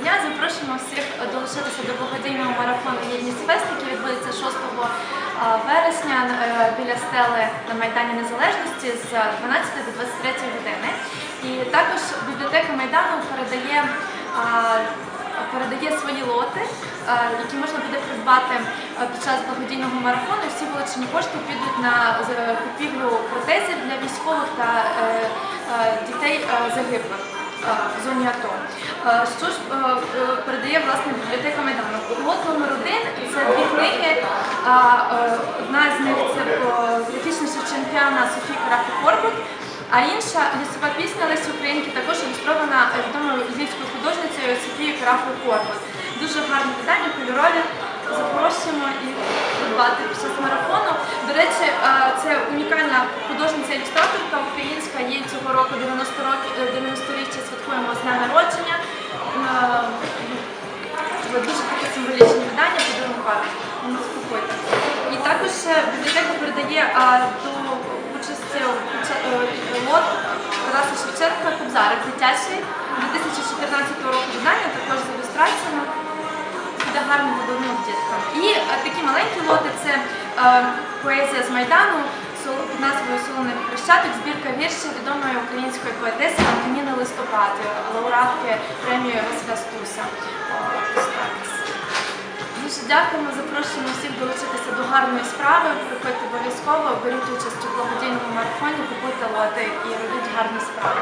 дня. Запрошуємо всіх долучитися до благодійного марафону Єдність Фест, який відбудеться 6 вересня е, біля стели на Майдані Незалежності з 12 до 23 години. І також бібліотека Майдану передає. Передає свої лоти, е, які можна буде придбати е, під час благодійного марафону. Всі вилучені кошти підуть на купівлю протезів для військових та е, е, дітей е, загиблих е, в зоні АТО. Е, Що ж е, е, передає власне бібліотека Майдану? Лот номер один це дві книги. е, Одна з них це про графічний Шевченкіана Софії Карафи Корбут. А інша лісова пісня Лесі Українки також ілюстрована е, відомою львівською художницею Софією Карафою Корбут. Дуже гарне видання, кольорові. Запрошуємо і придбати під час марафону. До речі, е, це унікальна художниця-ілюстраторка українська. Їй цього року 90 років 90-річчя святкуємо з дня народження. Е, Дуже таке символічне видання, подарункове. Не спокійте. І також е, бібліотека передає до участі в е, лот Тараса Шевченка Кобзарик дитячий 2014 року видання, також з ілюстраціями. Буде гарний подарунок діткам. І е, такі маленькі лоти це поезія з Майдану сол- під назвою Солоний Хрещатик, збірка віршів відомої української поетеси Антоніни Листопад, лауреатки премії Василя Стуса. Дуже дякуємо, запрошуємо всіх долучитися до гарної справи. Приходьте обов'язково, беріть участь у благодійному марафоні, купуйте лоти і робіть гарні справи.